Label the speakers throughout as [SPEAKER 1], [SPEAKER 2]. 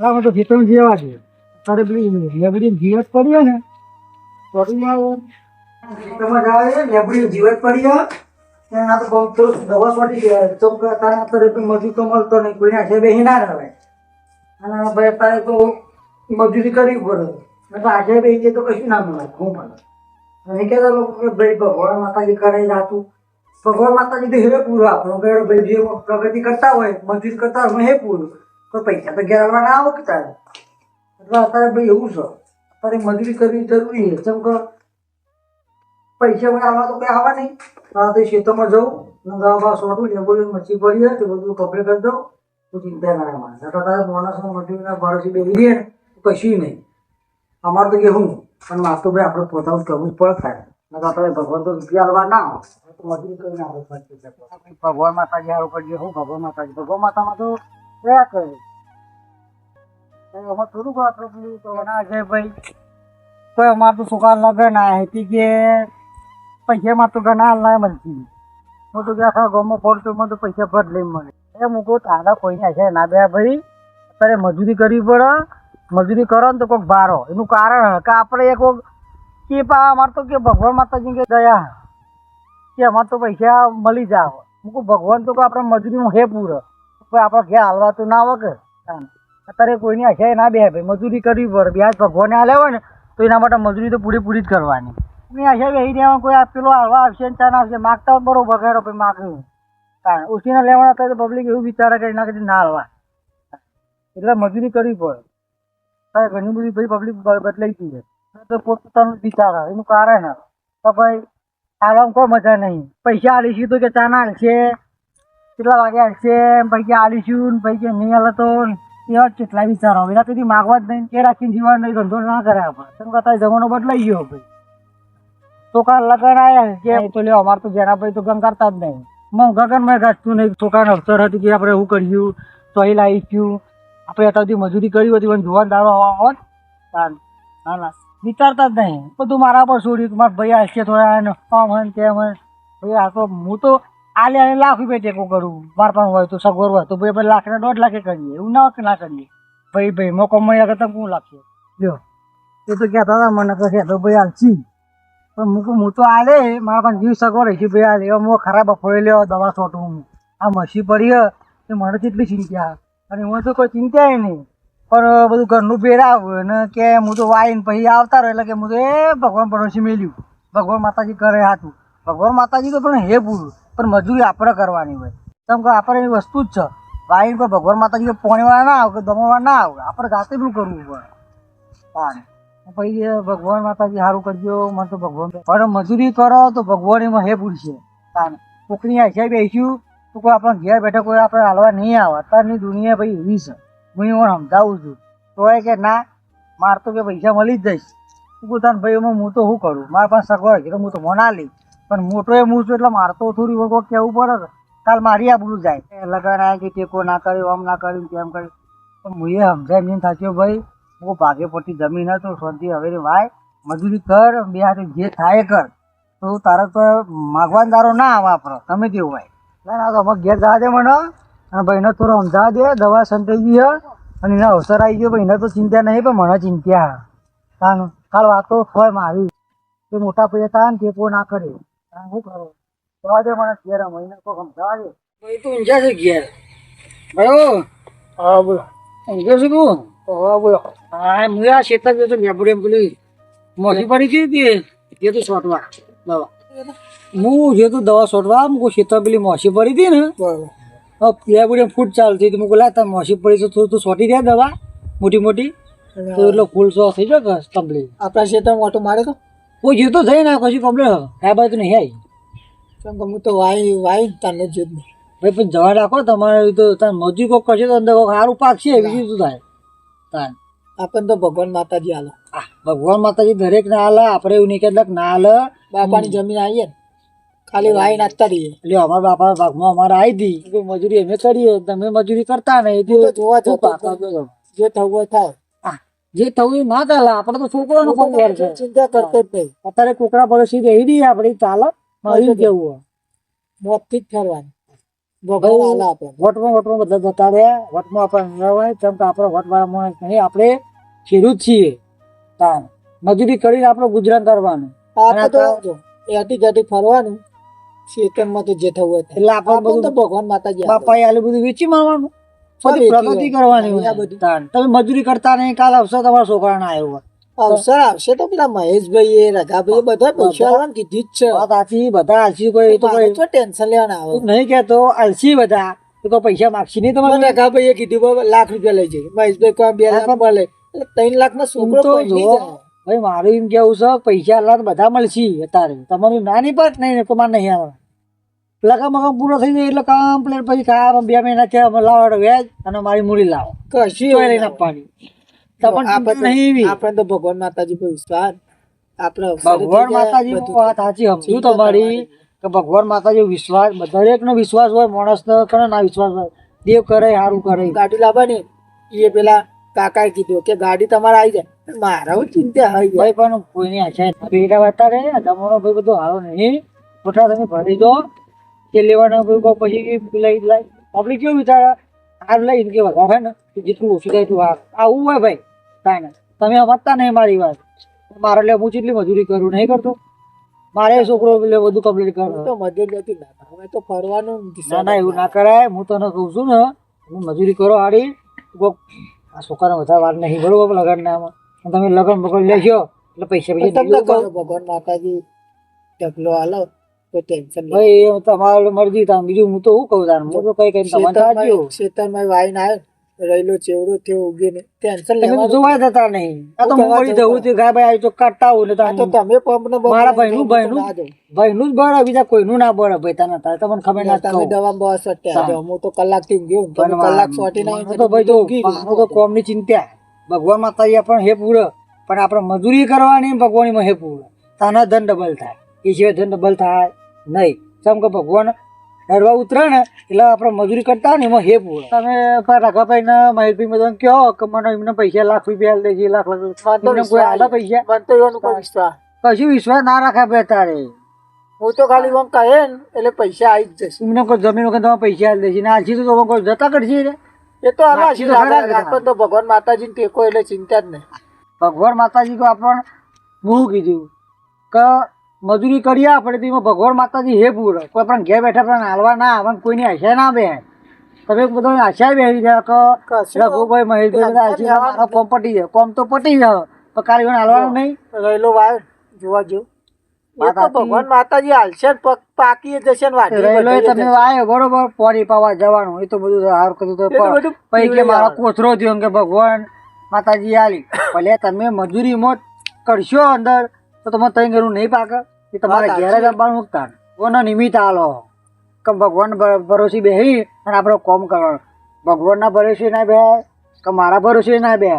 [SPEAKER 1] હું તો ખેતરમાં જેવા છે. તારે પેલી લેબડી જીવત પડી હોય ને લેબડી જીવત પડી એના તો બહુ દવા છોટી ગયા તો તારે અત્યારે મજૂર તો મળતો નહીં, કોઈને આશે બેસી ના રહે. અને ભાઈ તારે તો મજૂરી કરવી પડે. તો આજે બેસી જાય તો કશું ના મળે, હું મળે અને કહેતા લોકો કે ભાઈ ભગવાન માતાજી કરે જાતું ભગવાન માતાજી તો હેરે પૂરું આપણું. ભાઈ જે પ્રગતિ કરતા હોય, મજૂરી કરતા હોય હે પૂરું. તો પૈસા તો ઘેર આવવા ના આવે કે તારે એટલે અત્યારે ભાઈ એવું છે, અત્યારે મજૂરી કરવી જરૂરી છે. જેમ કે પૈસા મને આવવા તો કંઈ આવવા નહીં. આ તો ખેતરમાં જવું નગામાં સોટું લેબોડી મચ્છી પડી હોય તો બધું કપડે કરી દઉં. તો ચિંતા ના મારે એટલે તારે માણસને મજૂરીના ભરોસે બેસી દે કશું નહીં. અમારે તો કેવું પણ મારે તો ભાઈ આપણે પોતાનું કરવું પડે થાય ભગવાન તો રૂપિયા હલવા ના હોય. ભગવાન માતાજી હારું કરજો હું ભગવાન માતાજી? ભગવાન માતામાં તો કયા કરે. એમાં થોડુંક પેલું તો છે ભાઈ. તો અમારે તો સુકાર લગન આ હતી કે પૈસામાં તો ઘણા ના મળતી. હું તો આખા ગામમાં ફોરટુમાં તો પૈસા ભર મળે. એ મૂકો તારા કોઈને છે. ના બે ભાઈ, અત્યારે મજૂરી કરવી પડે. મજૂરી કરો ને તો કોઈક ભારો. એનું કારણ કે આપણે એક વખત કે અમારે તો કે ભગવાન માતાજી કે ગયા કે અમારે તો પૈસા મળી જાવ મૂકું ભગવાન તો કે આપણે મજૂરીમાં હે પૂરો. આપણે હાલવા તો ના આવે કે. અત્યારે કોઈની આશા ના બે ભાઈ, મજૂરી કરવી પડે. બ્યાજ ભગવાને હાલે હોય ને, તો એના માટે મજૂરી તો પૂરી પૂરી જ કરવાની. એની આશા બેસી દેવા કોઈ પેલો હાલવા આવશે ને ચાના આવશે. માગતા બરોબર ખેડો ભાઈ માગ્યું કારણ, ઉછીને લેવાના થાય તો પબ્લિક એવું વિચારે કે એના કદી ના હાલવા એટલે મજૂરી કરવી પડે. તારે ઘણી બધી ભાઈ પબ્લિક બદલાઈ ગઈ છે. તો પોતપોતાનું વિચાર એનું કારણ. તો ભાઈ હાલવામાં કોઈ મજા નહીં. પૈસા આલીશું તો કે ચા ના હાલશે કેટલા વાગે હાલશે પૈકી આલીશું ને પૈસા નહીં હાલે તો એવા કેટલા વિચારો. એના સુધી માગવા જ નહીં. કે રાખીને જીવન નહીં, ધંધો ના કરે આપણે તેમ કરતા જમાનો બદલાઈ ગયો ભાઈ છોકરા લગન આયા કે તો લ્યો, અમારે તો જેના ભાઈ તો કરતા જ નહીં. મમ ગગન મેં ઘાસતું નહીં. છોકરાને અવસર હતી કે આપણે એવું કર્યું તો અહીં ગયું. આપણે અત્યાર સુધી મજૂરી કરી હતી, પણ જોવા દારો આવત ના ના. વિચારતા જ નહીં. બધું મારા પર છોડ્યું. મારા ભાઈ આવશે થોડા આમ હોય ને તેમ હોય. ભાઈ આ તો હું તો આલે આલે લાખ રૂપિયા ટેકો કરું. માર પણ હોય તો સગવડ હોય તો ભાઈ લાખ ને દોઢ લાખે કરીએ. એવું ના ના કરીએ. ભાઈ ભાઈ, મોકો મળ્યા કરતા શું લાગશે જો એ તો કહેતા હતા મને તો કહેતો ભાઈ હાલશી પણ હું હું તો આલે. મારા પણ જીવ સગવડ છે ભાઈ આ લેવા હું ખરાબ અફોડે લેવા દવા છોટું આ મસી પડી હે, એ મને કેટલી ચિંતા. અને હું તો કોઈ ચિંતા નહીં. પણ બધું ઘરનું બેરાવ ને કે હું તો વાઈને પછી આવતા રહ્યો એટલે કે હું તો, એ ભગવાન પડોશી મેલ્યું. ભગવાન માતાજી કરે હાથું ભગવાન માતાજી તો પણ હે પૂરું, પણ મજૂરી આપણે કરવાની હોય. કેમ કે આપણે એવી વસ્તુ જ છે. વાઈન કોઈ ભગવાન માતાજી પોણીવાળા ના આવે, કે દમવાળા ના આવે, આપણે જાતે પેલું કરવું પડે. તાન પછી ભગવાન માતાજી સારું કરજો, મને તો ભગવાન પણ મજૂરી કરો તો ભગવાન એમાં હે પૂરશે તાન કોકની આશા બેસ્યું, તો કોઈ આપણે ઘેર બેઠા કોઈ આપણે હાલવા નહીં આવે. અત્યારની દુનિયા ભાઈ એવી છે. હું એને સમજાવું છું. તો એ કે ના, માર તો કે પૈસા મળી જ જઈશ. તું પોતાને ભાઈ હું તો શું કરું? મારા પાસે સગવડ છે, તો હું તો મોના લઈ. પણ મોટો એ હું છું એટલે મારે તો થોડી વખત કહેવું પડે કાલ મારી આબરું જાય. લગન આવ્યા કે ટેકો ના કર્યો, આમ ના કર્યું, તેમ કર્યું. પણ હું એ સમજાય એમ થાક્યો ભાઈ, હું ભાગે પડતી જમીન હતો, શાંતિ હવે ભાઈ મજૂરી કર, બે હાથે જે થાય કર. તો તારા તો માગવાન તારો ના આવે આપણો તમે તેવું ભાઈ ના ના, તો અમે ઘેર જવા દે મને. અને ભાઈને થોડો સમજાવ દે, દવા સંતાઈ ગઈ અને એના અવસર આવી ગયો ભાઈને તો ચિંતા નહીં, પણ મને ચિંતા. તાન, કાલ વાતો હોય મારી. તે મોટા પૈસા ટેકો ના કરે તાન શું કરો? જવા દે મને ઘેર મહિને તો સમજાવવા દે. ભાઈ તું ઊંઝા છે ઘેર? ભાઈ હા બોલો. ઊંઝો છે તું? હા બોલો. હા હું આ શેતર જતો પેલી પડી હતી તે એ તો છોટવા દવા હું જે તો દવા છોટવા મુકો શેતર પેલી મોસી પડી હતી ને બરાબર. પેલા ફૂટ ચાલતી હતી. મુકો લાતા મોસી પડી છે થોડું તું છોટી દે દવા મોટી મોટી. તો એટલો ફૂલ સો થઈ જાય કમ્પ્લીટ
[SPEAKER 2] આપણા ખેતરમાં ઓટો મારે તો?
[SPEAKER 1] કોઈ જીતો તો થઈ ના કશું કમ્પ્લીટ આ બાજુ નહીં આવી
[SPEAKER 2] કેમ કે હું તો વાઈ વાઈ તને જ
[SPEAKER 1] ભાઈ પણ જવા રાખો તમારે તો તાર મજૂરી કોક કરશે તો અંદર કોક સારું પાક છે બીજું શું થાય? તાર.
[SPEAKER 2] આપણને તો ભગવાન માતાજી
[SPEAKER 1] હાલો ભગવાન માતાજી દરેક ના હાલે આપણે એવું નહીં કેટલાક ના હાલે
[SPEAKER 2] બાપાની જમીન આવીએ ને ખાલી વાઈ નાખતા રહીએ.
[SPEAKER 1] એટલે અમારા બાપા ભાગમાં અમારે આવી હતી મજૂરી અમે કરીએ તમે મજૂરી કરતા નહીં
[SPEAKER 2] જોવા જો થવું થાય.
[SPEAKER 1] જે થવું એ ના ચાલે. આપડે તો છોકરાનો પરિવાર છે.
[SPEAKER 2] ચિંતા કરતો જ નહીં.
[SPEAKER 1] અત્યારે કોકરા પડોશી રહી દઈએ આપણે ચાલે મારી જવું
[SPEAKER 2] મોતથી જ ફરવાનું
[SPEAKER 1] વોટમાં વોટમાં બધા જતા રહ્યા. વોટમાં આપણે ન હોય કેમ કે આપણે વોટવાળા માણસ નહીં આપણે ખેડૂત છીએ. તાણ. મજૂરી કરીને આપણે ગુજરાન કરવાનું.
[SPEAKER 2] એટી ગટી ફરવાનું ખેતરમાં તો જે થવું હોય
[SPEAKER 1] એટલે આપણે બધું
[SPEAKER 2] ભગવાન માતાજી.
[SPEAKER 1] બાપા આલું બધું વેચી મારવાનું. બધી પ્રગતિ કરવાની હોય. તમે મજૂરી કરતા નહીં કાલ આવશે તમારા છોકરાને આવ્યો
[SPEAKER 2] અવસર આવશે તો પેલા મહેશભાઈ એ રઘાભાઈ બધા પૈસા કીધું જ છે.
[SPEAKER 1] વાત બધા આલસી કોઈ તો
[SPEAKER 2] ટેન્શન લેવાના આવે
[SPEAKER 1] નહીં કેતો આલસી બધા. તો પૈસા માગશે નહીં તમારે.
[SPEAKER 2] રઘાભાઈએ એ કીધું લાખ રૂપિયા લઈ જઈએ મહેશભાઈ કોઈ બે લાખ મળે. એટલે ત્રણ લાખમાં
[SPEAKER 1] શું
[SPEAKER 2] છોકરો
[SPEAKER 1] તો જો ભાઈ મારું એમ કેવું છે પૈસા આલા બધા મળશે અત્યારે. તમારું નાની પાટ નહીં ને તમારે નહીં આવે લગા મગા પૂરો થઈ જાય એટલે કમ્પ્લેટ પછી કા બે મહિના કે અમે લાવો વેજ અને મારી મૂડી લાવો.
[SPEAKER 2] કશી
[SPEAKER 1] લઈને આપવાની.
[SPEAKER 2] આપણે
[SPEAKER 1] નહીં
[SPEAKER 2] આપણે તો ભગવાન માતાજી પર વિશ્વાસ. આપણે
[SPEAKER 1] ભગવાન માતાજી વાત સાચી સમજુ તમારી કે ભગવાન માતાજી વિશ્વાસ દરેક નો વિશ્વાસ હોય માણસ નો કરે ના વિશ્વાસ હોય? દેવ કરે સારું કરે.
[SPEAKER 2] ગાડી લાવવાની. એ પેલા કાકાએ કીધું કે ગાડી તમારે આવી જાય. મારા ચિંતા આવી
[SPEAKER 1] ભાઈ પણ કોઈની આશા પેટા વાતા રે તમારો ભાઈ બધો હારો નહીં. પોતા તમે ભરી દો તે લેવાના પછી પેલા ઈ લાય પબ્લિક કેવું વિચાર? આ લઈને કે વધારે ને? જેટલું ઓછું થાય એટલું આ આવું હોય ભાઈ? કાંઈ ના. તમે સમજતા નહીં મારી વાત. મારે એટલે હું જેટલી મજૂરી કરું નહીં કરતો. મારે છોકરો એટલે બધું કમ્પ્લીટ કરું
[SPEAKER 2] તો મજૂર નથી ના હવે તો ફરવાનું
[SPEAKER 1] ના ના એવું ના કરાય. હું તને કહું છું ને હું મજૂરી કરો હારી. આ છોકરાને વધારે વાર નહીં બરોબર લગન નામાં તમે લગન બગન લેજો. એટલે પૈસા પૈસા
[SPEAKER 2] તમને કહું ભગવાન માતાજી ઢગલો નહીં
[SPEAKER 1] ભાઈ એ તમારે મરજી તાન બીજું હું તો શું કહું તાન હું તો કઈ કઈ તમારે સાચું
[SPEAKER 2] ખેતરમાં વાઈને આવ્યો રહેલો ચેવડો થયો ઉગીને. ટેન્શન
[SPEAKER 1] તમે તો જતા નહીં. આ તો
[SPEAKER 2] હું
[SPEAKER 1] હું
[SPEAKER 2] કરવા
[SPEAKER 1] વળી
[SPEAKER 2] જઉં
[SPEAKER 1] જવું છું ગાય ભાઈ તો કાઢતા હોઉં એટલે
[SPEAKER 2] તો તમે પંપ ને
[SPEAKER 1] મારા ભાઈનું ભાઈનું ભાઈનું જ બળે બીજા કોઈનું ના બળે ભાઈ તને તારે તમને ખબર ના
[SPEAKER 2] તમે દવા બસ અત્યારે. હું તો કલાકથી ગયો કલાક સોટી ના
[SPEAKER 1] તો ભાઈ મારું તો કોમની ચિંતા. ભગવાન માતાજી પણ હે પૂરો. પણ આપણે મજૂરી કરવાની ભગવાનીમાં હે પૂરો. તાના ધન ડબલ થાય. એ સિવાય ધન ડબલ થાય. નહીં. સમ કે ભગવાન નરવા ઉતરે ને એટલે આપણે મજૂરી કરતા હોય ને એમાં હે પૂરો તમે રાઘાભાઈ ને મહેશભાઈ બધા કહો કે મને એમને પૈસા લાખ રૂપિયા આલી છે લાખ લાખ કોઈ આલા પૈસા?
[SPEAKER 2] મને તો એનો કોઈ વિશ્વાસ.
[SPEAKER 1] કશું વિશ્વાસ ના રાખે બે તારે.
[SPEAKER 2] હું તો ખાલી આમ કહે ને એટલે પૈસા આવી જ જશે.
[SPEAKER 1] એમને કોઈ જમીન વખત તમે પૈસા આવી દેશે. ને આજી તો તમે કોઈ જતા કરશે
[SPEAKER 2] એ તો
[SPEAKER 1] નાખી તો
[SPEAKER 2] ભગવાન માતાજી ને ટેકો એટલે ચિંતા જ નહીં.
[SPEAKER 1] ભગવાન માતાજી કો આપણને હું કીધું કે મજૂરી કરીએ આપણે તો એમાં ભગવાન માતાજી હે પૂર. કોઈ પણ ઘેર બેઠા પણ હાલવા ના આવે કોઈની આશા ના બે તમે બધા આશા બેસી જાય કે રઘુભાઈ મહેશભાઈ બધા કોમ પટી જાય. કોમ તો પટી જાય પણ કાલે હાલવાનું નહીં.
[SPEAKER 2] રહેલો વાર જોવા જેવું તો. ભગવાન માતાજી હાલશે પાકી જશે ને
[SPEAKER 1] તમે. બરોબર પોણી પાવા જવાનું. એ તો બધું સારું કર્યું તો મારો કોથરો થયો કે ભગવાન માતાજી આલી ભલે તમે મજૂરીમાં કરશો અંદર તો તમે તઈ ઘરું નહીં પાકે. એ તમારે ઘેર જ. ઉગતા કોનો નિમિત્ત આલો. કે ભગવાન ભરોસે બેસી અને આપણે કોમ કરવાનું ભગવાનના ભરોસે ના બે કે મારા ભરોસે ના બે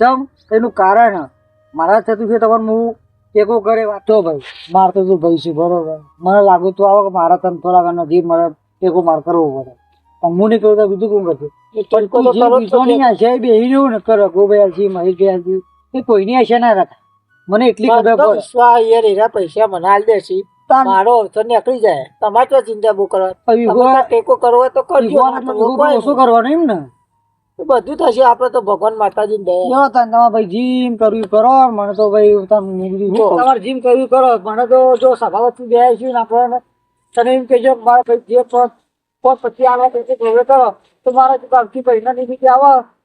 [SPEAKER 1] ચમ એનું કારણ મારા થતું છે તમારે હું ટેકો કરે વાંચો ભાઈ. મારતો તું ભાઈ છે બરોબર. મને લાગુ તો આવો કે મારા તને થોડા નજીક મારે ટેકો માર કરવો પડે. પણ હું નહીં કરું તો બીજું કોણ કરતું
[SPEAKER 2] એ ટેકો તો
[SPEAKER 1] તું જે
[SPEAKER 2] કરવો જ
[SPEAKER 1] બીજોની આશા બેહી રહ્યું ને કરો ગોબે મહી ગયા એ કોઈની આશા ના રાખે. મને એટલી ખબર પડે
[SPEAKER 2] યાર એના પૈસા મને આલ
[SPEAKER 1] તાન-
[SPEAKER 2] મારો અવસર નીકળી જાય. તમારે તો ચિંતા બહુ કરવા. તમે ટેકો કરવો તો કરજો.
[SPEAKER 1] ઓછો કરવાનો એમ ને.
[SPEAKER 2] બધું થશે. આપણે તો ભગવાન માતાજી ને દયા.
[SPEAKER 1] જો તને તમારે ભાઈ જીમ કરવી કરો મને તો ભાઈ તમે તમારે જીમ કરવી કરો મને તો જો સભાવતી બે છું ને આપણે તને એમ કહેજો મારા ભાઈ જે પોત પછી આવે તે કરો તો મારે જો પૈસા નહીં બીજી આવે. પાંચ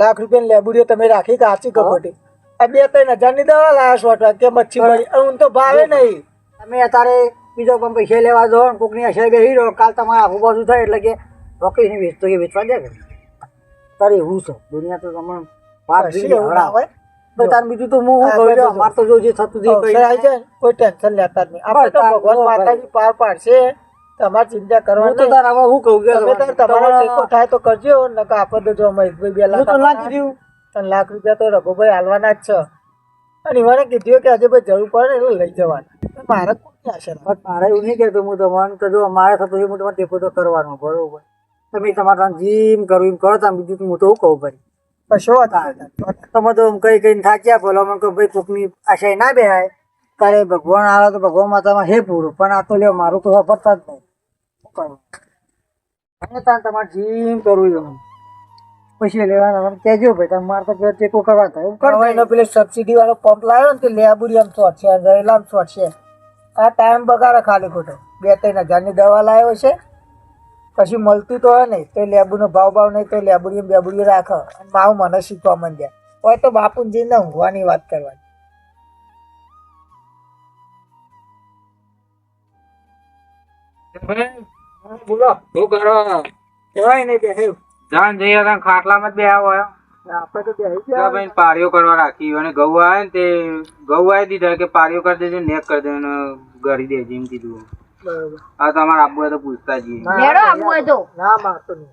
[SPEAKER 1] લાખ રૂપિયા હું
[SPEAKER 2] લેબુડીઓ તમે રાખી કાચી કપોટી આ બે ત્રણ હજારની દવા લાયા છો કે મચ્છી મળી હું તો ભાવે નહીં.
[SPEAKER 1] તમે અત્યારે બીજો પણ પૈસા લેવા દો કોકની અસર બેસી રહો કાલ તમારે આખું બાજુ થાય એટલે કે રોકી ને વેચતો એ વેચવા દે તારે એવું છે. દુનિયા તો તમે વાત
[SPEAKER 2] હોય.
[SPEAKER 1] તાર બીજું તો હું
[SPEAKER 2] હા.
[SPEAKER 1] અમારે તો જો જે થતું
[SPEAKER 2] કોઈ ટેન્શન લેતા જ નહીં. આપણે તો ભગવાન માતાજી પાર પાડશે. તમારે ચિંતા
[SPEAKER 1] હું તો તાર હવે હું કહું કે
[SPEAKER 2] તમે તમારો ટેકો થાય તો કરજો આપણે તો જો મહેશભાઈ બે લાખ
[SPEAKER 1] તો
[SPEAKER 2] લાખ
[SPEAKER 1] દીધું.
[SPEAKER 2] ત્રણ લાખ રૂપિયા તો રઘુભાઈ હાલવાના જ છે. અને એવાને કીધું કે આજે ભાઈ જરૂર પડે એટલે લઈ જવાના. મારે કોઈ આશા?
[SPEAKER 1] પણ મારે એવું નહીં કહેતો હું તમારે તો જો અમારે થતું એ હું તમારે ટેકો તો કરવાનો બરોબર. તમે તમારે જીમ કરું એમ કરો તમે બીજું હું તો હું કહું ભાઈ?
[SPEAKER 2] કશો વાંધો
[SPEAKER 1] તમે તો આમ કઈ કઈ થાક્યા બોલો મને કહું ભાઈ કોકની આશા ના બેહાય. તારે ભગવાન આવે તો ભગવાન માતામાં હે પૂરું પણ આ તો લ્યો મારું તો વપરતા જ નહીં. કરવું અને તાન તમારે જીમ કરવું છે. પછી લેવાના તમે કહેજો ભાઈ તમે મારે તો ટેકો કરવા થાય એવું કરવા
[SPEAKER 2] એનો પેલો સબસિડી વાળો પંપ લાવ્યો ને તે લેબુરી આમ શોર્ટ છે રહેલા શોર્ટ છે. આ ટાઈમ બગાડે ખાલી ખોટો. બે ત્રણ હજારની દવા લાવ્યો છે. પછી મળતું તો હોય નહીં તો લેબુનો ભાવ ભાવ નહીં તો લેબુરી બેબુરી રાખે. અને માવ મને શીખવા માંડ્યા. હોય તો બાપુને જઈને ઊંઘવાની વાત કરવાની. બોલો.
[SPEAKER 3] શું કરો?
[SPEAKER 2] કહેવાય નહીં બેહ્યું
[SPEAKER 3] જાન જઈએ ત્યાં ખાટલામાં જ બેહા
[SPEAKER 2] આપણે તો બેહી ગયા
[SPEAKER 3] ભાઈ પારીઓ કરવા રાખી અને ઘઉં આવે ને તે ઘઉં આવી દીધા કે પારીઓ કરી દેજો નેક કરી દેજો અને દેજો એમ કીધું. આ તમારે આબુ હોય તો પૂછતા જઈએ.
[SPEAKER 2] ના,
[SPEAKER 4] લેડો હોય તો.
[SPEAKER 2] ના મારતો નહીં.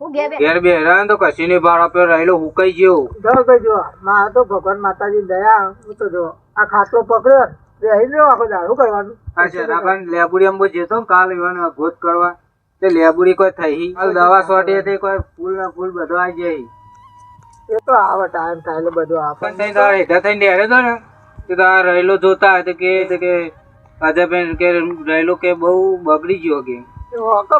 [SPEAKER 4] ઘેર
[SPEAKER 3] ઘેર બે હેરાન તો કશી નહીં ભાડ આપ્યો રહેલો હુકાઈ ગયો?
[SPEAKER 2] જો કઈ જો મારા તો ભગવાન માતાજી દયા હું તો જો આ ખાટલો પકડ્યો બેહી રહ્યો આખો દાડો કરવાનું
[SPEAKER 3] લેબુડી અંબો જતો કાલ એવાનો ગોત કરવા. તે લેબુરી કોઈ થઈ કાલ દવા સોટી હતી કોઈ ફૂલ ને ફૂલ બધો આવી જાય
[SPEAKER 2] એ તો આવે ટાઈમ થાય એટલે બધું આવે.
[SPEAKER 3] પણ તઈ તારે હેઠા થઈને ડેરે તો ને. તે તારા રહેલો જોતા તો કે કે કે રહેલો કે બહુ બગડી ગયો કે.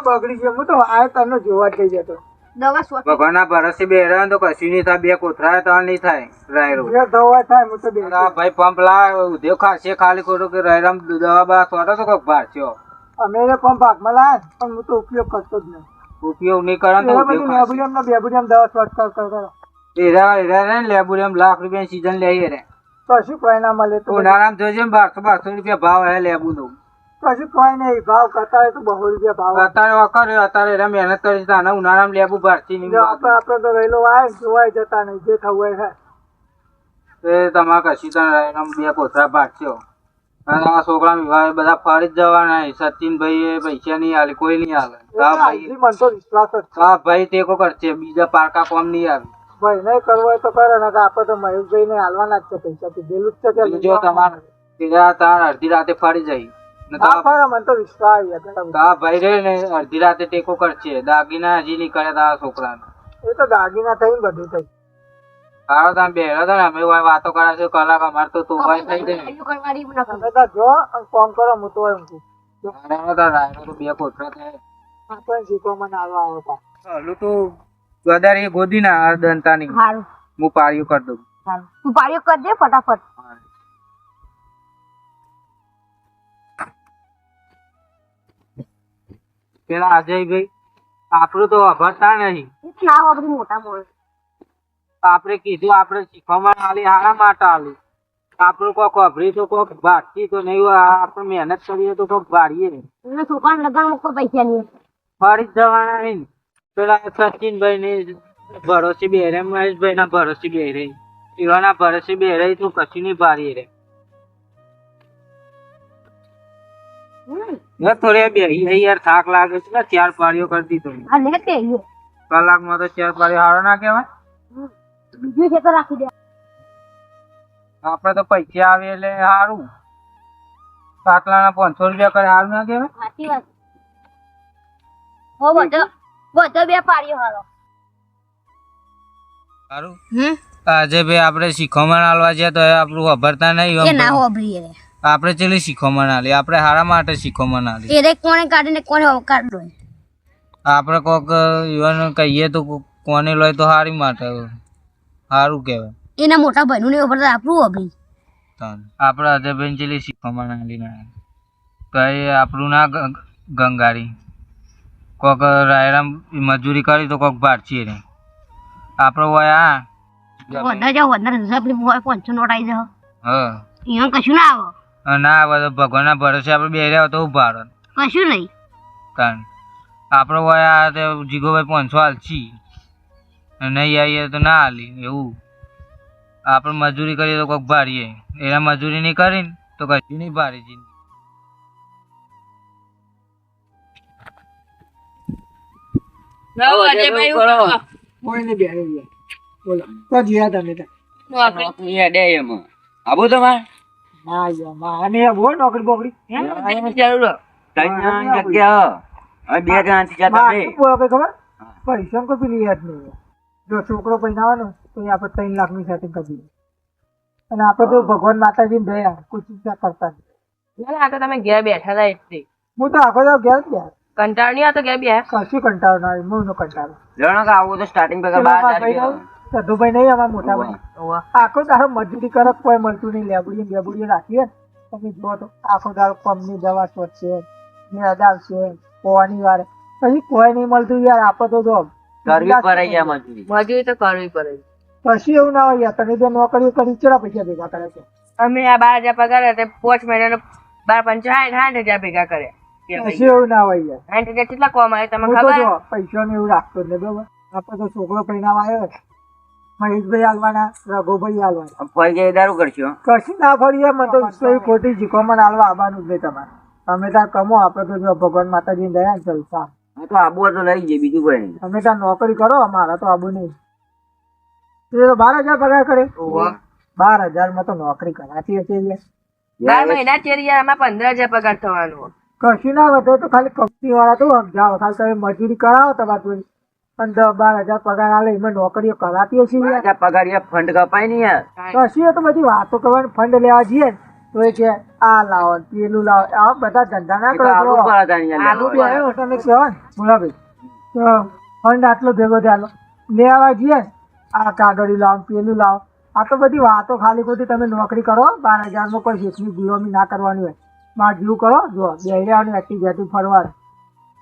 [SPEAKER 2] બગડી ગયો. હું તો આ તને જોવા થઈ જતો.
[SPEAKER 4] દવા સ્વ
[SPEAKER 3] ભગવાનના ભરોસે બે તો કશું નહીં થાય બે કોથરા તો નહીં થાય રાયરો
[SPEAKER 2] દવા થાય હું તો બે
[SPEAKER 3] ભાઈ પંપ લાવ ઉદ્યોગ ખાશે ખાલી ખોટો કે રાયરામ દવા બા સોટો તો કોક ભારસ્યો
[SPEAKER 2] અમે પંપ હાથમાં લાયા પણ હું તો ઉપયોગ કરતો જ નહીં.
[SPEAKER 3] ઉપયોગ નહીં કરે તો
[SPEAKER 2] ને દવા શોર્ટ કર કર.
[SPEAKER 3] એરા એરા રે ને લેબુડિયમ લાખ રૂપિયા સીઝન લઈએ રે.
[SPEAKER 2] કશું કોઈ ના મળે તો
[SPEAKER 3] ઉનાળામાં જોજે બારસો બારસો રૂપિયા ભાવ હે લેબુ નું
[SPEAKER 2] કશું કોઈ નહીં. ભાવ કતારે તો બહુ રૂપિયા ભાવ.
[SPEAKER 3] અત્યારે વખર અત્યારે મહેનત કરી છે આના ઉનાળામાં ભારતી નહીં.
[SPEAKER 2] આપણે આપણે તો રહેલો આવે જોવાય જતા નહીં. જે થવું હોય
[SPEAKER 3] એ તમારે કશી તને રાયરામ બે અને આ છોકરા વિવાહ બધા ફરી જ જવાના સચિનભાઈ એ પૈસા નહીં હાલે કોઈ નહીં હાલે હા ભાઈ
[SPEAKER 2] હજી મને તો વિશ્વાસ જ
[SPEAKER 3] હા ભાઈ ટેકો કરશે બીજા પારકા કોમ નહીં આવે.
[SPEAKER 2] ભાઈ નહીં કરવો હોય તો કરે ને આપણે તો મહેશભાઈ ને હાલવાના જ છે પૈસા કીધેલું જ છે કે
[SPEAKER 3] જો તમારે તાર અડધી રાતે ફરી જાય. ભાઈ રે ને અડધી રાતે ટેકો કરશે દાગીના હજી નહીં કરે તારા છોકરાને.
[SPEAKER 2] એ તો દાગીના થઈ બધું થઈ
[SPEAKER 3] હારો તમે બેહરો તો ને અમે વાતો કરાશે કલાક અમારે તો તો થઈ
[SPEAKER 4] કરું
[SPEAKER 2] તમે તો જો અને કોમ કરો હું તો એમ કહું
[SPEAKER 3] તો બે કોથરા થાય.
[SPEAKER 2] આપણને શીખવા મને આવવા આવતા
[SPEAKER 3] હલું તો ગદાર ગોદી ના દંતાની.
[SPEAKER 4] સારું
[SPEAKER 3] હું પાર્યું કરી દઉં.
[SPEAKER 4] સારું તું પાડીઓ કરી દે ફટાફટ.
[SPEAKER 3] પેલા અજયભાઈ આપણું તો અભરતા નહીં.
[SPEAKER 4] ના બધું મોટા મોડ.
[SPEAKER 3] આપણે કીધું આપણે શીખવામાં આલી હારા માટે આલી. આપણું કોક અભરી તો કોક ભાગતી તો નહીં. આપણે મહેનત કરીએ તો કોક ભાડીએ
[SPEAKER 4] છોકરા લગન મૂકો પૈસા નહીં.
[SPEAKER 3] ફરી જવાના નહીં. પેલા સચિનભાઈ ને ભરોસી બે રે મહેશભાઈ ના ભરોસી બે રે એવાના ભરોસી બે રે તું કશું નહીં ભારી રે ને થોડે બે યાર થાક લાગે છે ને ચાર પાડીઓ કરી દીધો.
[SPEAKER 4] આ લે તે અહીંયા.
[SPEAKER 3] કલાકમાં તો ચાર પાડીઓ હારો ના કહેવાય.
[SPEAKER 4] બીજું છે તો રાખી દે.
[SPEAKER 3] આપડે તો પૈસા આવે એટલે સારું પાટલાના પાંચસો રૂપિયા કરે સારું ના કહેવાય?
[SPEAKER 4] સાચી વાત. હો બધો બધો બે પાડીઓ હારો?
[SPEAKER 3] સારું
[SPEAKER 4] હમ.
[SPEAKER 3] આજે ભાઈ આપણે શીખવામાં આલવા જઈએ તો આપણું ખબરતા નહીં
[SPEAKER 4] એ ના હોબરી રે
[SPEAKER 3] આપણે ચેલી શીખવામાં આલી આપણે હારા માટે શીખવામાં આલી
[SPEAKER 4] એ રે કોણે કાઢીને કોને ઓકાર દો
[SPEAKER 3] આપણે કોક યુવાન કહીએ તો કોને લોય તો હારી માટે સારું કહેવાય.
[SPEAKER 4] એના મોટા ભાઈનું નહીં ખબર આપણું હોબરી
[SPEAKER 3] તાન. આપણે અજયભાઈ ચેલે શીખવામાં ના. કઈ આપણું ના ગંગારી. કોક રાયરામ મજૂરી કરી તો કોક ભારતીય રે. આપણે હોય આ.
[SPEAKER 4] વધારે જાઓ વધારે પાંચસો નોટ આવી જાઓ.
[SPEAKER 3] હા.
[SPEAKER 4] અહીંયા કશું ના આવે.
[SPEAKER 3] ના આવે તો ભગવાનના ભરોસે આપણે બે રહ્યા તો ઊભા રહો.
[SPEAKER 4] કશું નહીં.
[SPEAKER 3] કારણ આપડો હોય આ તો જીગોભાઈ પાંચસો હાલશી અને નહીં આવીએ તો ના હાલી એવું. આપણે મજૂરી કરીએ તો કોઈક ભારીએ. એના મજૂરી નહીં કરીને તો કશું નહીં ભારી જિંદગી.
[SPEAKER 2] બોલો. તો જીયા તમે
[SPEAKER 5] આબુ તમારે?
[SPEAKER 2] ના યાર નોકરી બોકરી.
[SPEAKER 5] ત્રણ જગ્યા બે જણા થી જતા
[SPEAKER 2] માં
[SPEAKER 5] બે.
[SPEAKER 2] શું બોલો કઈ ખબર? પૈસા કોઈ પેલી યાદ નહીં જો છોકરો પૈસાવાનો તો આપણે ત્રણ લાખની સેટિંગ કરી અને આપણે તો ભગવાન માતાજી દયા કોશિશ કરતા
[SPEAKER 6] ના આ તો તમે ઘેર બેઠા હતા એટલે
[SPEAKER 2] હું તો આખો દાડો ઘેર જ ગયા
[SPEAKER 6] કંટાળ નહીં તો ઘેર બે
[SPEAKER 2] કશું કંટાળો ના હું નો કંટાળો.
[SPEAKER 5] જણો આવું તો સ્ટાર્ટિંગ પગાર બાર હજાર
[SPEAKER 2] સધુભાઈ નહીં આમાં મોટા ભાઈ. આખો તારો મજૂરી કરો કોઈ મળતું નહીં. લેબુડી બેબુડી રાખીએ. તમે જુઓ તો આખો તારો પંપની દવા શોધશે મેદ આવશે પોવાની વારે. પછી કોઈ નહીં મળતું યાર આપણે તો જો
[SPEAKER 5] કરવી પડે યાર મજૂરી.
[SPEAKER 6] મજૂરી તો કરવી પડે
[SPEAKER 2] પછી એવું ના હોય યાર તમે જે નોકરીઓ કરી ચેડા પૈસા ભેગા કરે છે?
[SPEAKER 6] અમે આ બાર હજાર પગાર હતા પાંચ મહિનાનો બાર પંચા સાઠ સાઠ હજાર ભેગા કર્યા
[SPEAKER 2] પછી એવું ના હોય યાર.
[SPEAKER 6] સાઠ હજાર કેટલા કોમ આવે
[SPEAKER 2] તમે
[SPEAKER 6] ખબર?
[SPEAKER 2] પૈસા ને એવું રાખતો જ નહીં બરોબર? આપણે તો છોકરો પરિણામ આવ્યો મહેશભાઈ હાલવાના રઘુભાઈ હાલવાના
[SPEAKER 5] ફરી દારૂ કરશો
[SPEAKER 2] કશું ના ફરીએ મને તો વિશ્વ ખોટી શીખવામાં હાલવા આવવાનું જ નહીં તમારે. તમે ત્યાં કમો આપણે તો જો ભગવાન માતાજી દયા જલસા
[SPEAKER 5] તો આબુ તો લઈ જાય બીજું કોઈ નહીં.
[SPEAKER 2] તમે ત્યાં નોકરી કરો અમારા તો આબુ નહીં. એ તો બાર હજાર પગાર કરે. બાર હજારમાં તો નોકરી કરાતી હશે
[SPEAKER 6] બાર મહિના પંદર હજાર પગાર થવાનો.
[SPEAKER 2] કશું ના વધે તો ખાલી કંપની વાળા તો સમજાવો ખાલી તમે મજૂરી કરાવો તમારે થોડી અને દસ બાર હજાર પગાર આલે એમાં નોકરીઓ કરાતી હશે
[SPEAKER 5] પગાર ફંડ કપાય નહીં યાર.
[SPEAKER 2] તો બધી વાતો કરવાની ફંડ લેવા જઈએ તો એ કે આ લાવો પેલું લાવો. આ બધા ધંધા ના કરો આલુ બી આવ્યો તમે કહેવા ને તો ફંડ આટલો ભેગો થયો લેવા જઈએ આ કાગળી લાવો પેલું લાવો. આ તો બધી વાતો ખાલી ખોટી તમે નોકરી કરો બાર હજારમાં કોઈ શેઠની ગુલામી ના કરવાની હોય. માર જીવ કરો જો બેહવાનું એક્ટિવિટી ફરવાનું.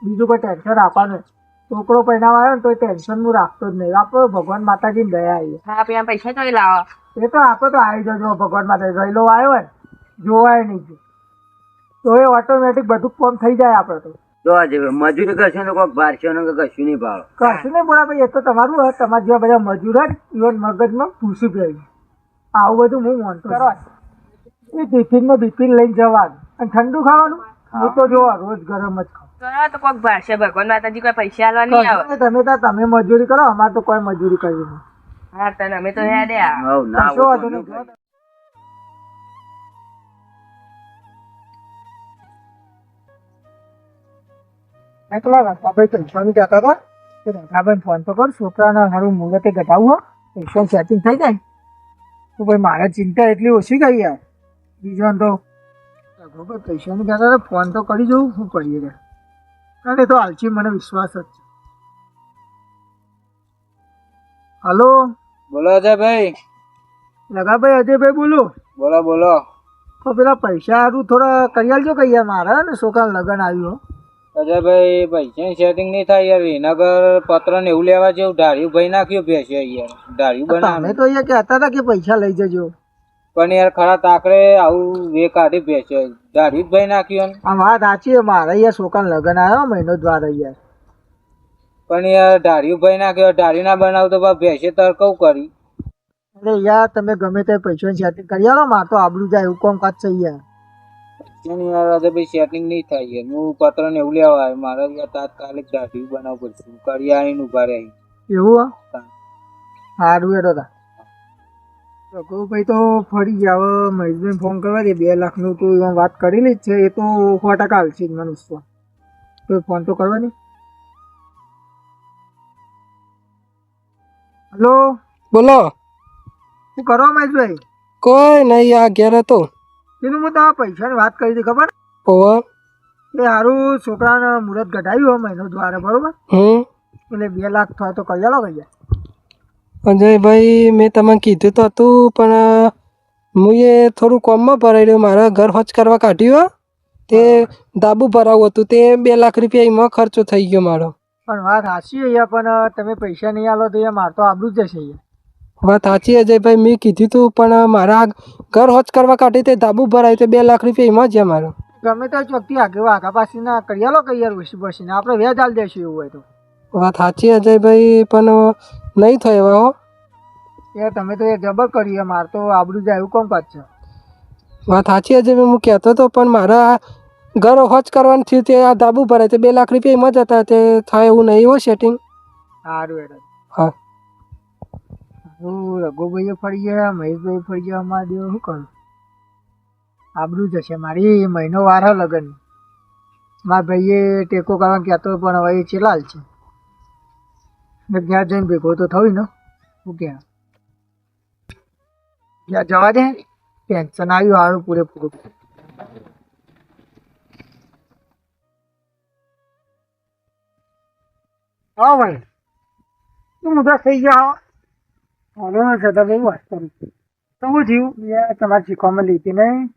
[SPEAKER 2] બીજું કોઈ ટેન્શન આપવાનું. છોકરો પરિણામ આવ્યો ને તો ટેન્શન હું રાખતો જ નહીં. આપણે ભગવાન માતાજીની દયા આવી
[SPEAKER 6] હા પેલા પૈસા તો લાવો.
[SPEAKER 2] એ તો આપણે તો આવી જજો ભગવાન માતા રહેલો આવ્યો હોય ને, જોવાય નહીં તો એ ઓટોમેટિક બધું કોમ થઈ જાય આપણે તો.
[SPEAKER 5] તો આજે મજૂરી કરશો ને કોઈક ભારશે ને કશું નહીં ભાવ
[SPEAKER 2] કશું નહીં બોલા ભાઈ એ તો તમારું હોય. તમારા જેવા બધા મજૂર હોય ઇવન મગજમાં ભૂસી ગયું આવું બધું હું માનતો કરવા એ ટિફિન ને બિફિન લઈને જવાનું. અને ઠંડુ ખાવાનું? હું. તો જોવા રોજ ગરમ જ ખાઉં
[SPEAKER 6] કરો તો કોઈક ભાષા ભગવાન માતાજી કોઈ પૈસા આલવા આવે.
[SPEAKER 2] તમે મજૂરી કરો અમારે તો કોઈ મજૂરી કરી નહીં.
[SPEAKER 6] હા તને અમે તો હેડે આ.
[SPEAKER 2] એકલા કહેતા હતા કે ફોન તો કર છોકરાને મારું મુહૂર્તે ઘટાવું હો પૈસા સેટિંગ થઈ જાય. તો ભાઈ મારે ચિંતા એટલી ઓછી ગઈ યાર. બીજો તો રાઘવભાઈ પૈસાની કહેતા હતા ફોન તો કરી જવું શું કરીએ કારણ એ તો હાલથી મને વિશ્વાસ જ છે. હલો?
[SPEAKER 3] બોલો અજયભાઈ.
[SPEAKER 2] લગાભાઈ અજયભાઈ બોલો.
[SPEAKER 3] બોલો બોલો.
[SPEAKER 2] તો પેલા પૈસા સારું થોડા કરી આલજો કે યાર મારા ને? છોકરા લગન આવ્યું
[SPEAKER 3] અજયભાઈ પૈસા સેટિંગ નહીં થાય યાર. વિનગર પત્ર ને એવું લેવા જેવું ધાર્યું ભાઈ નાખ્યું ભેસે યાર ધાર્યું બનાવે
[SPEAKER 2] તો અહીંયા કહેતા હતા કે પૈસા લઈ જજો.
[SPEAKER 3] પણ યાર ખરા તાકડે આવું વે કાઢી બેસે. દાઢી જ ભાઈ નાખ્યો ને.
[SPEAKER 2] આ વાત સાચી છે મારા અહીંયા છોકરા લગન આવ્યો મહિનો દ્વારા યાર.
[SPEAKER 3] પણ યાર ઢાળી ભાઈ નાખ્યો ઢાળી ના બનાવ તો ભેંસે તરકવ કરી.
[SPEAKER 2] અરે યાર તમે ગમે તે પૈસાની સેટિંગ કરી આવો માર તો આબડું જાય એવું કોમ કાચ છે યાર.
[SPEAKER 3] યાર ભાઈ સેટિંગ નહીં થાય યાર. હું પત્ર ને એવું લેવા આવ્યો. મારે યાર તાત્કાલિક ધાર્યું બનાવવું પડશે. કરી આવીને ઊભા રહી.
[SPEAKER 2] એવું સારું એડો તા. ભાઈ તો ફરી ગયા. હવે મહેશભાઈ ફોન કરવા દે. બે લાખનું તો એમાં વાત કરેલી જ છે. એ તો સો ટકા હાલશે જ મને વિશ્વાસ તો ફોન તો કરવા દે. હલો?
[SPEAKER 7] બોલો.
[SPEAKER 2] શું કરો મહેશભાઈ?
[SPEAKER 7] કોઈ નહીં આ ઘેર હતો.
[SPEAKER 2] એનું હું તમારા પૈસાની વાત કરી હતી ખબર?
[SPEAKER 7] ઓવર
[SPEAKER 2] એ સારું છોકરાને મુહૂર્ત ઘટાડ્યું મહિનો દ્વારા બરોબર?
[SPEAKER 7] હમ.
[SPEAKER 2] એટલે બે લાખ થવા તો કરી લો ભૈયા
[SPEAKER 7] અજયભાઈ મેં તમને કીધું તો હતું પણ હું એ થોડું કોમમાં ભરાઈ રહ્યું મારા ઘર હોચ કરવા કાઢ્યું. તે દાબુ ભરાવું હતું. તે બે લાખ રૂપિયા એમાં ખર્ચો થઈ ગયો મારો.
[SPEAKER 2] પણ વાત સાચી અહીંયા પણ તમે પૈસા નહીં આલો તો એ મારે તો આબરું જ જશે અહીંયા
[SPEAKER 7] વાત સાચી અજયભાઈ મેં કીધું હતું પણ મારા ઘર હોચ કરવા કાઢી તે દાબુ ભરાય તે બે લાખ રૂપિયા એમાં જ મારો.
[SPEAKER 2] ગમે તે ચોકથી આગળ આગા પાછી ના કરી આલો કઈ યાર વસી બસીને આપણે વ્યાજ આલ દેશું એવું હોય તો.
[SPEAKER 7] વાત સાચી અજયભાઈ પણ નહીં થાય એવા હો.
[SPEAKER 2] યાર તમે તો એ જબર કરી માર તો આબરું જાય એવું કોમ પાછ છે.
[SPEAKER 7] વાત સાચી અજયભાઈ હું કહેતો હતો પણ મારા ઘર હોચ કરવાનું થયું તે આ ધાબુ ભરાય તે બે લાખ રૂપિયા એમાં જ હતા તે થાય એવું નહીં હો સેટિંગ
[SPEAKER 2] સારું એડમ
[SPEAKER 7] હા.
[SPEAKER 2] હું રઘુભાઈએ ફરી ગયા મહેશભાઈ ફરી ગયા અમારા દેવ શું કરું? આબરું જશે મારી મહિનો વાર લગન. મારા ભાઈએ ટેકો કરવાનું કહેતો પણ હવે એ ચેલાલ છે. ને ત્યાં જઈને ભેગો તો થયું ને. હું ક્યાં? ત્યાં જવા દે. ટેન્શન આવ્યું, હારું, પૂરેપૂરું.
[SPEAKER 1] હા, ભાઈ. તું મોટા થઈ ગયા હો હવે છતાં બહુ વાત કરું. તો હું થયું? મેં તમારી શીખવામાં લીધી નહીં.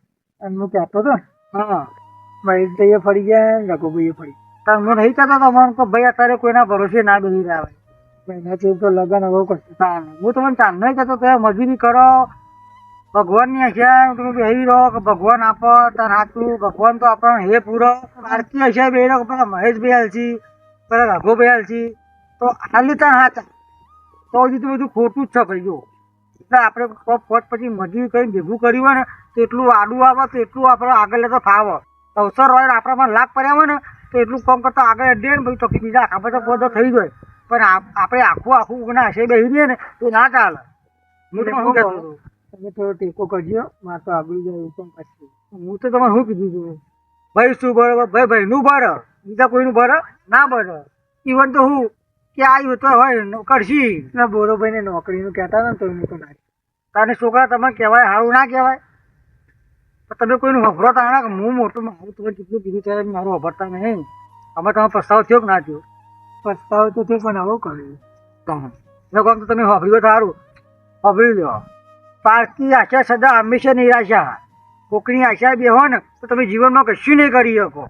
[SPEAKER 1] અને હું કહેતો હતો હા. ભાઈ તો એ ફરી ગયા, રઘુભાઈએ ફરી હું નહીં કહેતા તો મને ભાઈ, અત્યારે કોઈના ભરોસે ના બેસી રહ્યા ભાઈ તો લગન હવે કરશે હું તમને નહીં કહેતો તો મજૂરી કરો. ભગવાનની આશા તમે એવી રહો કે ભગવાન આપો, તાર હાથું, ભગવાન તો આપણને હે પૂરો. આરતી હશે બે રહો પેલા મહેશભાઈ હાલશી, પેલા રઘુભાઈ હાલશી. તો હાલી તાર હાથ. તો હજી તો બધું ખોટું જ છે ભાઈ, જો. એટલે આપણે પ- પછી મજૂરી કરીને ભેગું કર્યું હોય ને, તો એટલું આડું આવે, તો એટલું આપણે આગળ તો ફાવે. અવસર હોય ને, આપણામાં લાભ પડ્યા હોય ને, તો એટલું કામ કરતા આગળ અડે ને ભાઈ તો બીજા આખા બધા થઈ જાય. પણ આપણે આખું આખું ના હશે બેસી દઈએ ને તો ના ચાલે. હું તો શું કહેતો તમે થોડો ટેકો કરજો મારે તો આગળ જાય એવું પણ પછી હું તો તમારે શું કીધું તું? ભાઈ શું બરાબર ભાઈ ભાઈનું ભર. બીજા કોઈનું ભર? ના ભર. ઇવન તો હું કે આવ્યું તો હોય નો- કરશી. ના બોરોભાઈ ને નોકરીનું કહેતા ને તો હું તો ના તારે છોકરા તમે કહેવાય સારું ના કહેવાય? તમે કોઈનું વફરો તાણા હું મોટું મારું તમે કેટલું કીધું ત્યારે મારું વફરતા નહીં. અમે તમે પસ્તાવ થયો કે ના થયો? પસ્તાવો તો છે પણ આવું કર્યું તમે તો તમે હોભર્યું સારું. હોભરી લો પારકી આશા સદા હંમેશા નિરાશા. કોકની આશા બે હો ને તો તમે જીવનમાં કશું નહીં કરી શકો.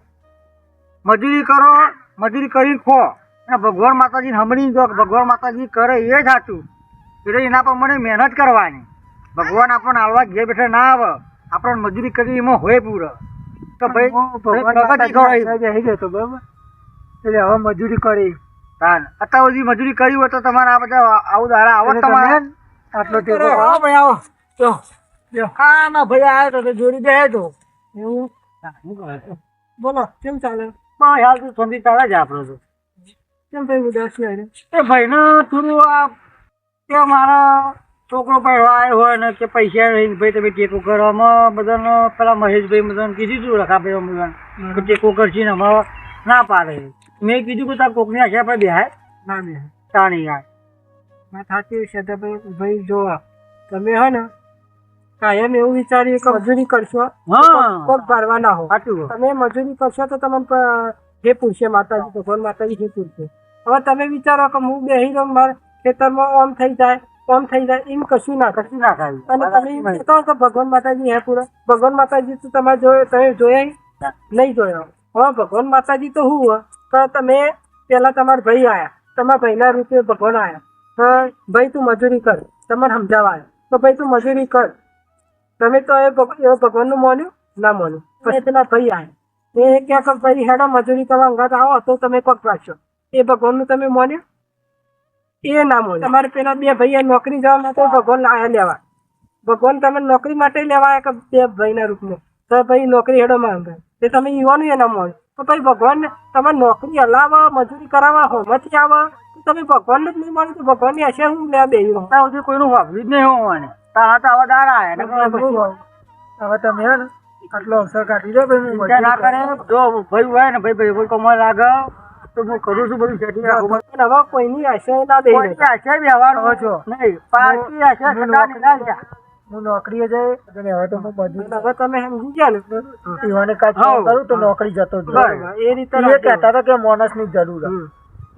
[SPEAKER 1] મજૂરી કરો મજૂરી કરી ખો. અને ભગવાન માતાજીને હમણી દો કે ભગવાન માતાજી કરે એ જ સાચું. એટલે એના પર મને મહેનત કરવાની. ભગવાન આપણને આવવા ઘેર બેઠા ના આવે. આપણને મજૂરી કરી એમાં હોય પૂરો. તો ભાઈ પ્રગતિ એટલે હવે મજૂરી કરી. અત્યાર સુધી મજૂરી કરી હોય તો તમારે આ બધા આવું દારા આવો તમારે. આટલો ટેકો આવો ભાઈ આવો. જો. જો. હા ના ભાઈ આવ્યો તો જોડી દે તો. એવું. બોલો કેમ ચાલે? બસ હાલ તો સંધી ચાલે જ આપણો તો કેમ ભાઈ ઉદાસ એ ભાઈને થોડું આ કે મારા છોકરો પહેરવા આવ્યો હોય ને કે પૈસા નહીં ભાઈ તમે ટેકો કરવામાં બધાનો પેલા મહેશભાઈ બધાને કીધું હતું રખાભાઈ કે ટેકો કરશી ને અમારે. ના પાડે. મેં કીધું કે તાર કોકની આખ્યા પર બેહાય. ના બેહાય. તાણી યાર મેં થાકી છે. તો ભાઈ ભાઈ જો તમે હે ને કાયમ એવું વિચારીએ કે મજૂરી કરશો પગ ભરવાના હો. તમે મજૂરી કરશો તો તમને જે પૂછશે માતાજી ભગવાન માતાજી જે પૂછશે હવે તમે વિચારો કે હું બેહી રહું મારા ખેતરમાં ઓમ થઈ જાય ઓમ થઈ જાય એમ કશું ના કશું ના થાય. અને તમે એમ કહો કે ભગવાન માતાજી હે પૂરા. ભગવાન માતાજી તો તમારે જોયો તમે જોયા નહીં જોયો. હવે ભગવાન માતાજી તો હું કે તમે પેલા તમારા ભાઈ આયા. તમારા ભાઈના રૂપે ભગવાન આયા. હા ભાઈ તું મજૂરી કર તમારે સમજાવવા તો ભાઈ તું મજૂરી કર. તમે તો એ ભગ- એ ભગવાનનું માન્યું? ના માન્યું. પછી પેલા ભાઈ આયા. એ ક્યાં ભાઈ હેડો મજૂરી કરવા અંગાત આવો તો તમે પગ રાખશો એ ભગવાનનું તમે માન્યું? એ ના માન્યું. તમારે પેલા બે ભાઈ નોકરી જવા માટે ભગવાન આયા લેવા. ભગવાન તમે નોકરી માટે લેવા કે બે ભાઈના રૂપમાં? તો ભાઈ નોકરી હેડો માંગે તે તમે યુવાનો એ ના માન્યું તો ભાઈ ભગવાનને તમે નોકરી હલાવવા મજૂરી કરાવવા હોમથી આવવા તો તમે ભગવાનને જ નહીં મળે તો ભગવાનની આશા હું લે બે સુધી કોઈનું વાપરી જ નહીં હોવાને. તારા તો આવા દાડા હવે તમે હે ને આટલો અવસર કાઢી દો ભાઈ ના કરે. જો ભાઈ હોય ને ભાઈ ભાઈ કોઈ કમાવા લાગે તો હું કરું છું બધું સેટિંગ રાખું. હવે કોઈની આશા ના દે. આશા વ્યવહાર છો નહીં. પાર્ટી આશા ના હું નોકરીએ જઈ અને હવે તો હું બધું હવે તમે સમજી ગયા ને? ઈવાને કાંઈ કરું તો નોકરી જતો જ એ રીતે એ કહેતા હતા કે માણસની જરૂર.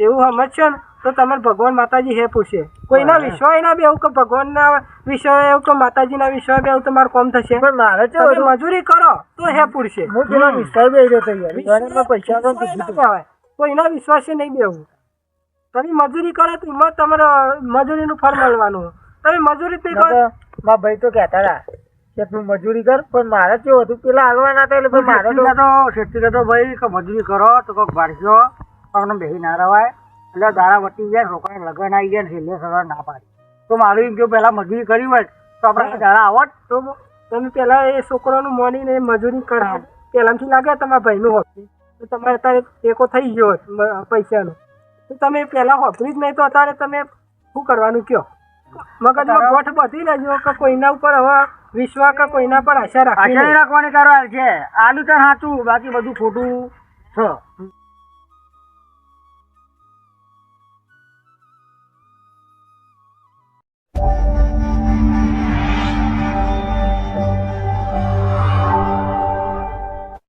[SPEAKER 1] એવું સમજશો ને તો તમારે ભગવાન માતાજી હે પૂછે. કોઈના વિશ્વાસ ના બેવું કે ભગવાનના વિશ્વાસ એવું કે માતાજીના વિશ્વાસ બેવું તમારું કોમ થશે? પણ મારે તમે મજૂરી કરો તો હે પૂછશે હું પેલા વિશ્વાસ બે રહ્યો પૈસા કોઈના વિશ્વાસે નહીં બેવું તમે મજૂરી કરો તો તમારે મજૂરીનું ફળ મળવાનું. તમે મજૂરી કરો મારા ભાઈ તો કહેતા હતા કે તું મજૂરી કર પણ મારે કેવું હતું પેલા હાલવાના હતા એટલે મારે તો શેઠી કહેતો ભાઈ કે મજૂરી કરો તો કોઈક ભારશો તમને બેસી ના રવાય. એટલે દાડા વટી ગયા છોકરા લગન આવી ગયા છેલ્લે સવાર ના પાડી. તો મારું એમ જો પહેલા મજૂરી કરી હોય તો આપણે દાડા આવત તો તમે પહેલાં એ છોકરાનું મોનીને મજૂરી કરાવ. પહેલાથી લાગે તમારા ભાઈનું હોતું. તો તમારે અત્યારે ટેકો થઈ ગયો પૈસાનો. તો તમે પહેલાં હોતું જ નહીં તો અત્યારે તમે શું કરવાનું કયો મગજમાં ગોઠ બધી લેજો કે કોઈના ઉપર હવે વિશ્વા કે કોઈના પર આશા રાખી આશા રાખવાની કરવા છે આલું તો સાચું બાકી બધું ખોટું છે Thank you.